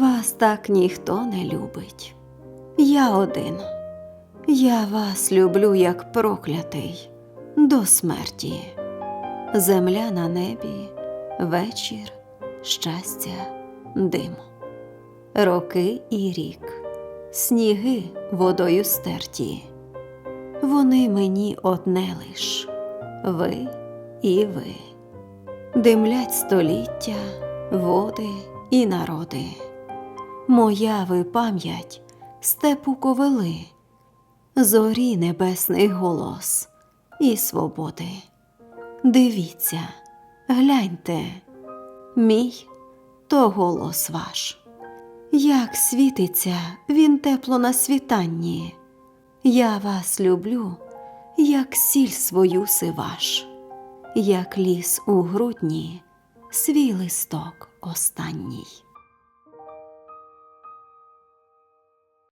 Вас так ніхто не любить. Я один. Я вас люблю, як проклятий, до смерті. Земля на небі, вечір, щастя, дим. Роки і рік, сніги водою стерті. Вони мені одне лиш, ви і ви. Димлять століття, води і народи. Моя ви пам'ять степу ковили, зорі небесний голос і свободи. Дивіться, гляньте, мій то голос ваш. Як світиться він тепло на світанні. Я вас люблю, як сіль свою сиваш, як ліс у грудні, свій листок останній.